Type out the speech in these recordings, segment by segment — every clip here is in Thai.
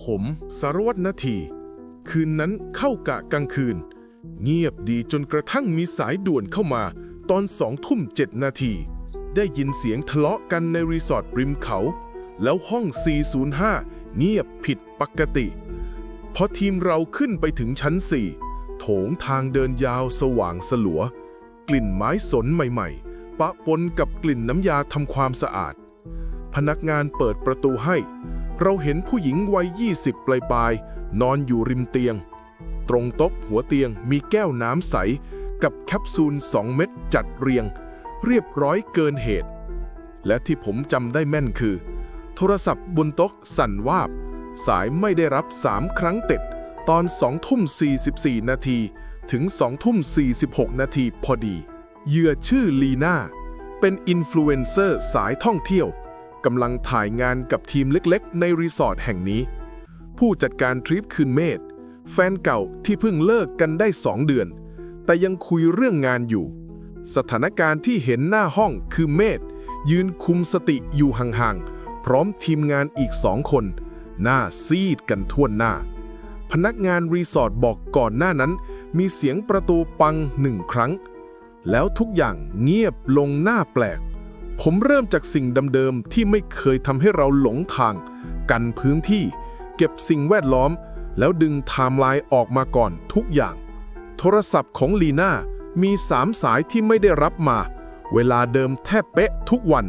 ขม สารวัตรนาที คืนนั้นเข้ากะกลางคืน เงียบดีจนกระทั่งมีสายด่วนเข้ามา ตอนสองทุ่มเจ็ดนาที ได้ยินเสียงทะเลาะกันในรีสอร์ทริมเขา แล้วห้อง 405 เงียบผิดปกติ พอทีมเราขึ้นไปถึงชั้น4โถงทางเดินยาวสว่างสลัว กลิ่นไม้สนใหม่ๆ ปะปนกับกลิ่นน้ำยาทำความสะอาด พนักงานเปิดประตูให้ เราเห็นผู้หญิงวัย 20 ปลายๆนอนอยู่ริมเตียง ตรงโต๊ะหัวเตียงมีแก้วน้ำใส กับแคปซูล 2 เม็ดจัดเรียง เรียบร้อยเกินเหตุ และที่ผมจำได้แม่นคือ โทรศัพท์บนโต๊ะสั่นวาบ สายไม่ได้รับ 3 ครั้งติด ตอน2ทุ่ม 44 นาทีถึง2ทุ่ม 46 นาทีพอดี เหยื่อชื่อลีน่า เป็นอินฟลูเอนเซอร์สายท่องเที่ยว กำลังถ่ายงานกับทีมเล็กๆ ในรีสอร์ทแห่งนี้ ผู้จัดการทริปคืนเมธแฟนเก่าที่เพิ่งเลิกกันได้สองเดือน แต่ยังคุยเรื่องงานอยู่ สถานการณ์ที่เห็นหน้าห้องคือเมธยืนคุมสติอยู่ห่างๆ พร้อมทีมงานอีกสองคน หน้าซีดกันทั่วหน้า พนักงานรีสอร์ทบอกก่อนหน้านั้น มีเสียงประตูปังหนึ่งครั้ง แล้วทุกอย่างเงียบลงหน้าแปลก ผมเริ่มจากสิ่งเดิมๆที่ไม่เคยทำให้เราหลงทาง กันพื้นที่ เก็บสิ่งแวดล้อม แล้วดึงไทม์ไลน์ออกมาก่อนทุกอย่าง โทรศัพท์ของลีน่ามีสามสายที่ไม่ได้รับมา เวลาเดิมแทบเป๊ะทุกวัน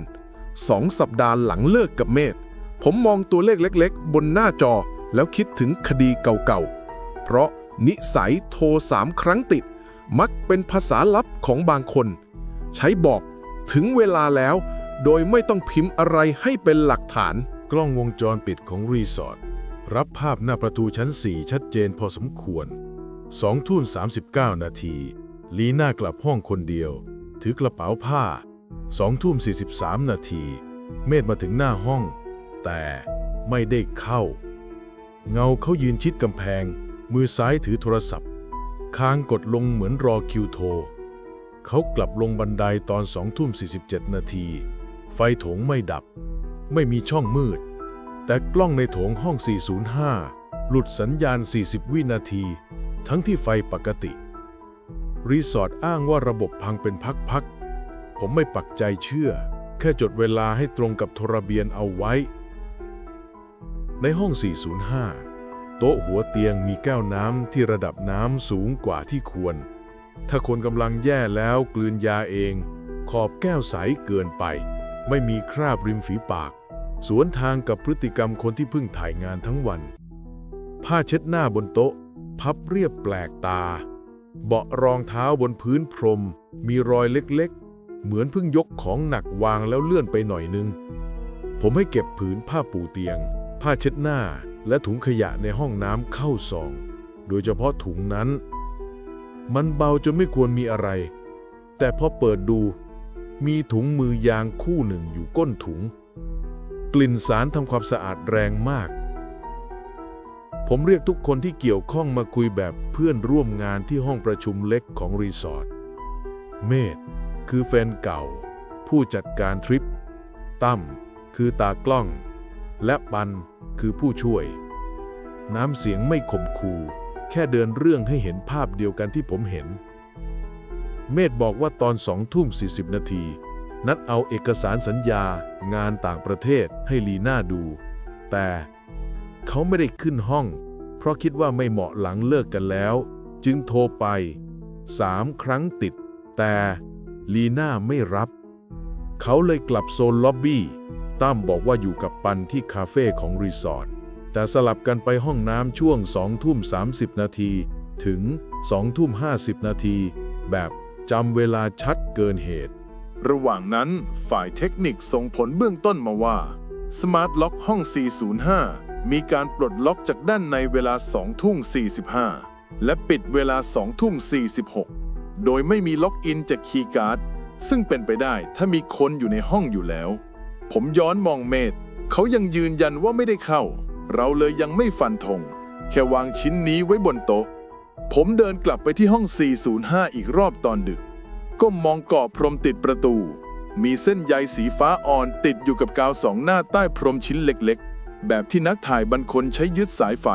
สองสัปดาห์หลังเลิกกับเมธผมมองตัวเลขเล็กๆ บนหน้าจอแล้วคิดถึงคดีเก่าๆ เพราะนิสัยโทรสามครั้งติด มักเป็นภาษาลับของบางคน ใช้บอก ถึงเวลาแล้ว โดยไม่ต้องพิมพ์อะไรให้เป็นหลักฐาน กล้องวงจรปิดของรีสอร์ทรับภาพหน้าประตูชั้น 4 ชัดเจนพอสมควร2ทุ่น39 นาที ลีน่ากลับห้องคนเดียว ถือกระเป๋าผ้า2ทุ่ม43 นาที เมธมาถึงหน้าห้อง แต่ไม่ได้เข้า เงาเขายืนชิดกำแพง มือซ้ายถือโทรศัพท์ ค้างกดลงเหมือนรอคิวโทร เขากลับลงบันไดตอน2ทุ่ม47 นาที ไฟโถงไม่ดับ ไม่มีช่องมืด แต่กล้องในโถงห้อง 405 หลุดสัญญาณ 40 วินาที ทั้งที่ไฟปกติ รีสอร์ทอ้างว่าระบบพังเป็นพักๆ ผมไม่ปักใจเชื่อ แค่จดเวลาให้ตรงกับโทรเบียนเอาไว้ ในห้อง 405 โต๊ะหัวเตียงมีแก้วน้ำที่ระดับน้ำสูงกว่าที่ควร ถ้าคนกำลังแย่แล้วกลืนยาเอง ขอบแก้วใสเกินไป ไม่มีคราบริมฝีปาก สวนทางกับพฤติกรรมคนที่เพิ่งถ่ายงานทั้งวัน ผ้าเช็ดหน้าบนโต๊ะ พับเรียบแปลกตา เบาะรองเท้าบนพื้นพรม มีรอยเล็กๆ เหมือนเพิ่งยกของหนักวางแล้วเลื่อนไปหน่อยนึง ผมให้เก็บผืนผ้าปูเตียง ผ้าเช็ดหน้าและถุงขยะในห้องน้ำเข้าซอง โดยเฉพาะถุงนั้น มันเบาจนไม่ควรมีอะไร แต่พอเปิดดู มีถุงมือยางคู่หนึ่งอยู่ก้นถุง กลิ่นสารทำความสะอาดแรงมาก ผมเรียกทุกคนที่เกี่ยวข้องมาคุยแบบเพื่อนร่วมงานที่ห้องประชุมเล็กของรีสอร์ท เมธคือแฟนเก่า ผู้จัดการทริป ตั้มคือตากล้อง และปันคือผู้ช่วย น้ำเสียงไม่ข่มคู่ แค่เดินเรื่องให้เห็นภาพเดียวกันที่ผมเห็น เมธบอกว่าตอนสองทุ่ม40 นาที นัดเอาเอกสารสัญญางานต่างประเทศให้ลีน่าดู แต่เขาไม่ได้ขึ้นห้อง เพราะคิดว่าไม่เหมาะหลังเลิกกันแล้ว จึงโทรไปสามครั้งติด แต่ลีน่าไม่รับ เขาเลยกลับโซนล็อบบี้ ตั้มบอกว่าอยู่กับปันที่คาเฟ่ของรีสอร์ท แต่สลับกันไปห้องน้ำช่วง2ทุ่ม30นาทีถึง2ทุ่ม50นาที แบบจำเวลาชัดเกินเหตุ ระหว่างนั้นฝ่ายเทคนิคส่งผลเบื้องต้นมาว่า Smart Lock ห้อง 405 มีการปลดล็อกจากด้านในเวลา2ทุ่ม45 และปิดเวลา2ทุ่ม46 โดยไม่มีล็อกอินจากคีย์การ์ด ซึ่งเป็นไปได้ถ้ามีคนอยู่ในห้องอยู่แล้ว ผมย้อนมองเมธเขายังยืนยันว่าไม่ได้เข้า เราเลยยังไม่ฟันธงแค่วางชิ้นนี้ไว้บนโต๊ะ ผมเดินกลับไปที่ห้อง 405 อีกรอบตอนดึก ก้มมองกรอบพรมติดประตู มีเส้นใยสีฟ้าอ่อนติดอยู่กับกาวสองหน้าใต้พรมชิ้นเล็กๆ แบบที่นักถ่ายบรรคนใช้ยึดสายไฟ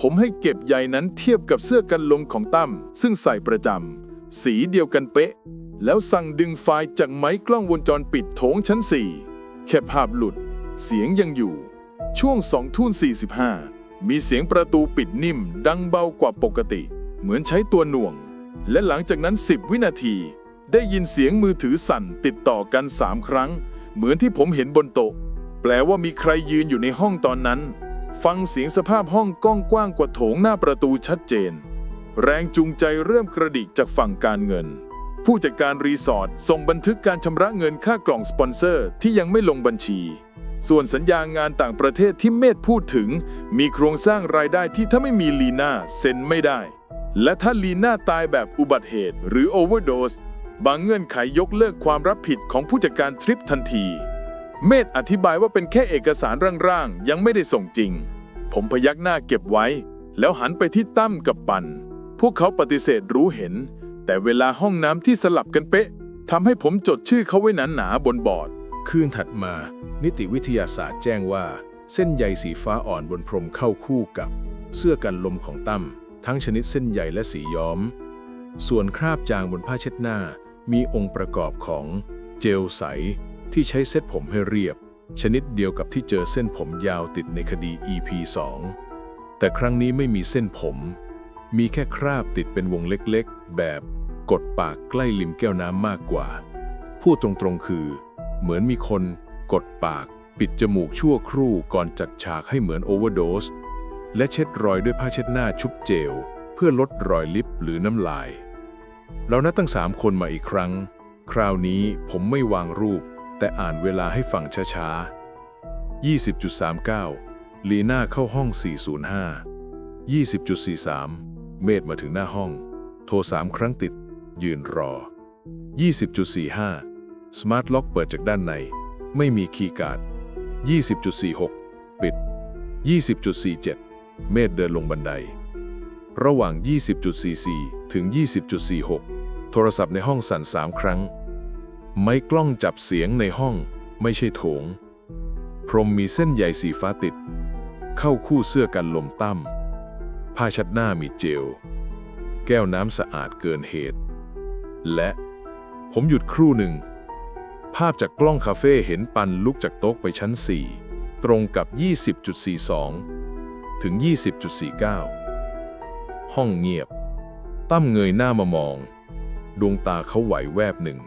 ผมให้เก็บใยนั้นเทียบกับเสื้อกันลมของตั้มซึ่งใส่ประจำ สีเดียวกันเป๊ะ แล้วสั่งดึงไฟล์จากไม้กล้องวงจรปิดโถงชั้น4แค่ภาพหลุด เสียงยังอยู่ ช่วง2ทุ่น45 มีเสียงประตูปิดนิ่มดังเบากว่าปกติ เหมือนใช้ตัวหน่วง และหลังจากนั้น 10 วินาที ได้ยินเสียงมือถือสั่นติดต่อกัน3ครั้ง เหมือนที่ผมเห็นบนโต๊ะ แปลว่ามีใครยืนอยู่ในห้องตอนนั้น ฟังเสียงสภาพห้องก้องกว้างกว่าโถงหน้าประตูชัดเจน แรงจูงใจเริ่มกระดิกจากฝั่งการเงิน ผู้จัดการรีสอร์ทส่งบันทึกการชำระเงินค่ากล่องสปอนเซอร์ที่ยังไม่ลงบัญชี ส่วนสัญญางานต่างประเทศที่เมธพูดถึง มีโครงสร้างรายได้ที่ถ้าไม่มีลีน่าเซ็นไม่ได้ และถ้าลีน่าตายแบบอุบัติเหตุหรือโอเวอร์โดสบางเงื่อนไขยกเลิกความรับผิดของผู้จัดการทริปทันที เมธอธิบายว่าเป็นแค่เอกสารร่างๆ ยังไม่ได้ส่งจริง ผมพยักหน้าเก็บไว้ แล้วหันไปที่ตั้มกับปัน พวกเขาปฏิเสธรู้เห็น แต่เวลาห้องน้ำที่สลับกันเป๊ะทำให้ผมจดชื่อเขาไว้หนาๆบนบอร์ด คืนถัดมา นิติวิทยาศาสตร์แจ้งว่า เส้นใยสีฟ้าอ่อนบนพรมเข้าคู่กับ เสื้อกันลมของตั้มทั้งชนิดเส้นใยและสีย้อม ส่วนคราบจางบนผ้าเช็ดหน้า มีองค์ประกอบของเจลใสที่ใช้เซ็ตผมให้เรียบ ชนิดเดียวกับที่เจอเส้นผมยาวติดในคดี EP 2แต่ครั้งนี้ไม่มีเส้นผม มีแค่คราบติดเป็นวงเล็กๆ แบบกดปากใกล้ริมแก้วน้ำมากกว่า พูดตรงๆคือ เหมือนมีคนกดปาก ปิดจมูกชั่วครู่ก่อนจัดฉากให้เหมือนโอเวอร์โดส และเช็ดรอยด้วยผ้าเช็ดหน้าชุบเจล เพื่อลดรอยลิปหรือน้ำลาย เรานัดตั้งสามคนมาอีกครั้ง คราวนี้ผมไม่วางรูป แต่อ่านเวลาให้ฟังช้าๆ 20.39 ลีน่าเข้าห้อง 405 20.43 เมธมาถึงหน้าห้อง โทรสามครั้งติด ยืนรอ 20.45 สมาร์ทล็อกเปิดจากด้านใน ไม่มีคีย์การ์ด 20.46 ปิด 20.47 เมธเดินลงบันได ระหว่าง 20.44 ถึง 20.46 โทรศัพท์ในห้องสั่นสามครั้ง ไม้กล้องจับเสียงในห้อง ไม่ใช่โถง พรมมีเส้นใยสีฟ้าติด เข้าคู่เสื้อกันลมตั้ม ผ้าชัดหน้ามีเจล แก้วน้ำสะอาดเกินเหตุ และผมหยุดครู่หนึ่ง ภาพจากกล้องคาเฟ่เห็นปันลุกจากโต๊ะไปชั้น 4 ตรงกับ 20.42 ถึง 20.49 ห้องเงียบ ตั้มเงยหน้ามามอง ดวงตาเขาไหวแวบหนึ่ง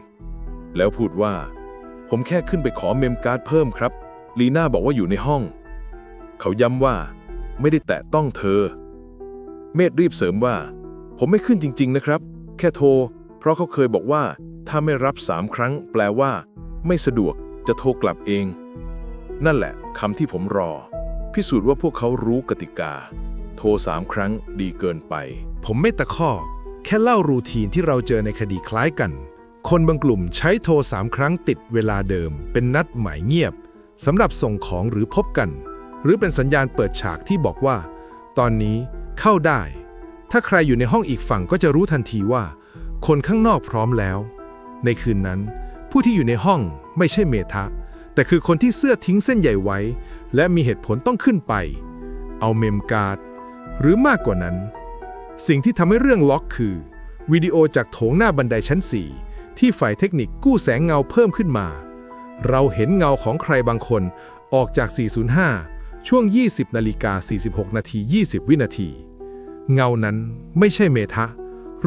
แล้วพูดว่า ผมแค่ขึ้นไปขอเมมการ์ดเพิ่มครับ ลีน่าบอกว่าอยู่ในห้อง เขาย้ำว่า ไม่ได้แตะต้องเธอ เมธรีบเสริมว่า ผมไม่ขึ้นจริง ๆ นะครับ แค่โทร เพราะเขาเคยบอกว่า ถ้าไม่รับสามครั้ง แปลว่า ไม่สะดวกจะโทรกลับเอง นั่นแหละคำที่ผมรอ พิสูจน์ว่าพวกเขารู้กติกา โทรสามครั้งดีเกินไป ผมไม่ตะข้อแค่เล่ารูทีนที่เราเจอในคดีคล้ายกัน คนบางกลุ่มใช้โทรสามครั้งติดเวลาเดิม เป็นนัดหมายเงียบสำหรับส่งของหรือพบกัน หรือเป็นสัญญาณเปิดฉากที่บอกว่า ตอนนี้เข้าได้ ถ้าใครอยู่ในห้องอีกฝั่งก็จะรู้ทันทีว่า คนข้างนอกพร้อมแล้ว ในคืนนั้น ผู้ที่อยู่ในห้องไม่ใช่เมทะ แต่คือคนที่เสื้อทิ้งเส้นใหญ่ไว้ และมีเหตุผลต้องขึ้นไป เอาเมมการ์ด หรือมากกว่านั้น สิ่งที่ทำให้เรื่องล็อกคือ วิดีโอจากโถงหน้าบันไดชั้น 4 ที่ฝ่ายเทคนิคกู้แสงเงาเพิ่มขึ้นมา เราเห็นเงาของใครบางคนออกจาก 405 ช่วง 20นาฬิกา46 นาที 20 วินาที เงานั้นไม่ใช่เมทะ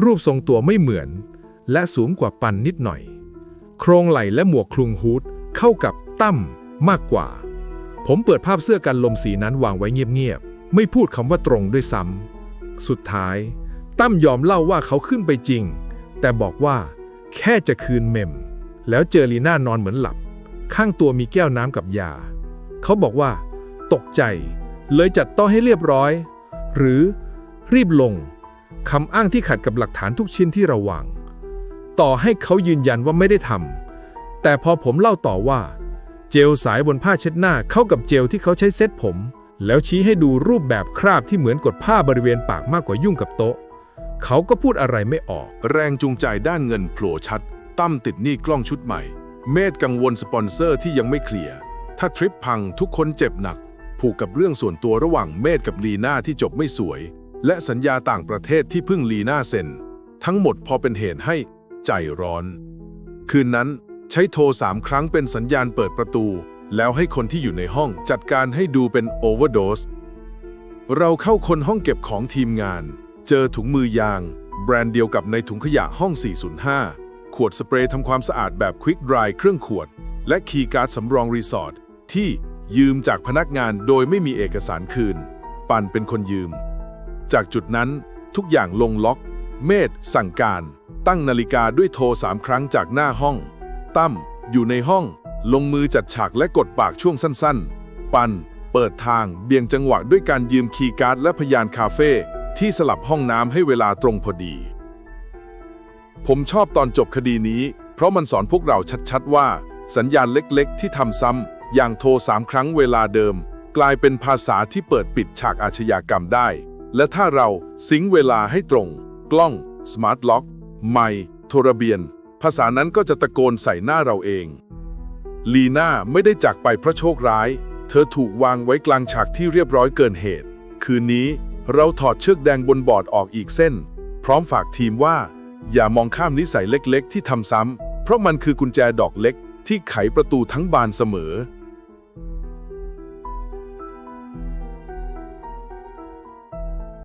รูปทรงตัวไม่เหมือน และสูงกว่าปันนิดหน่อย โครงไหล่และหมวกคลุมฮูดเข้ากับตั้มมากกว่า ผมเปิดภาพเสื้อกันลมสีนั้นวางไว้เงียบๆ ไม่พูดคำว่าตรงด้วยซ้ำ สุดท้าย ตั้มยอมเล่าว่าเขาขึ้นไปจริง แต่บอกว่า แค่จะคืนเมม แล้วเจอลีน่านอนเหมือนหลับ ข้างตัวมีแก้วน้ำกับยา เขาบอกว่า ตกใจ เลยจัดต๊ะให้เรียบร้อย หรือรีบลงคำอ้างที่ขัดกับหลักฐานทุกชิ้นที่เราวาง ต่อให้เขายืนยันว่าไม่ได้ทำแต่พอผมเล่าต่อว่า เจลสายบนผ้าเช็ดหน้าเข้ากับเจลที่เขาใช้เซ็ตผม แล้วชี้ให้ดูรูปแบบคราบที่เหมือนกดผ้าบริเวณปากมากกว่ายุ่งกับโต๊ะ เขาก็พูดอะไรไม่ออก แรงจูงใจด้านเงินโผล่ชัด ตั้มติดหนี้กล้องชุดใหม่ เมธกังวลสปอนเซอร์ที่ยังไม่เคลียร์ถ้าทริปพังทุกคนเจ็บหนัก ผูกกับเรื่องส่วนตัวระหว่างเมธกับลีน่าที่จบไม่สวย และสัญญาต่างประเทศที่เพิ่งลีน่าเซ็นทั้งหมดพอเป็นเหตุให้ ใจร้อน คืนนั้นใช้โทรสามครั้งเป็นสัญญาณเปิดประตู แล้วให้คนที่อยู่ในห้องจัดการให้ดูเป็นโอเวอร์โดส เราเข้าคนห้องเก็บของทีมงาน เจอถุงมือยาง แบรนด์เดียวกับในถุงขยะห้อง 405 ขวดสเปรย์ทำความสะอาดแบบควิกดรายเครื่องขวด และคีย์การ์ดสำรองรีสอร์ทที่ยืมจากพนักงานโดยไม่มีเอกสารคืน ปันเป็นคนยืม จากจุดนั้นทุกอย่างลงล็อก เมธสั่งการ ตั้งนาฬิกาด้วยโทรสามครั้งจากหน้าห้อง ตั้มอยู่ในห้อง ลงมือจัดฉากและกดปากช่วงสั้นๆ ปัน เปิดทาง เบี่ยงจังหวะด้วยการยืมคีย์การ์ดและพยานคาเฟ่ที่สลับห้องน้ำให้เวลาตรงพอดี ผมชอบตอนจบคดีนี้ เพราะมันสอนพวกเราชัดๆว่า สัญญาณเล็กๆ ที่ทำซ้ำอย่างโทรสามครั้งเวลาเดิม กลายเป็นภาษาที่เปิดปิดฉากอาชญากรรมได้ และถ้าเราซิงเวลาให้ตรง กล้องสมาร์ทล็อก ไมโทรเบียน ภาษานั้นก็จะตะโกนใส่หน้าเราเอง ลีน่าไม่ได้จากไปเพราะโชคร้าย เธอถูกวางไว้กลางฉากที่เรียบร้อยเกินเหตุ คืนนี้เราถอดเชือกแดงบนบอร์ดออกอีกเส้น พร้อมฝากทีมว่า อย่ามองข้ามนิสัยเล็กๆ ที่ทำซ้ำเพราะมันคือกุญแจดอกเล็กที่ไขประตูทั้งบานเสมอ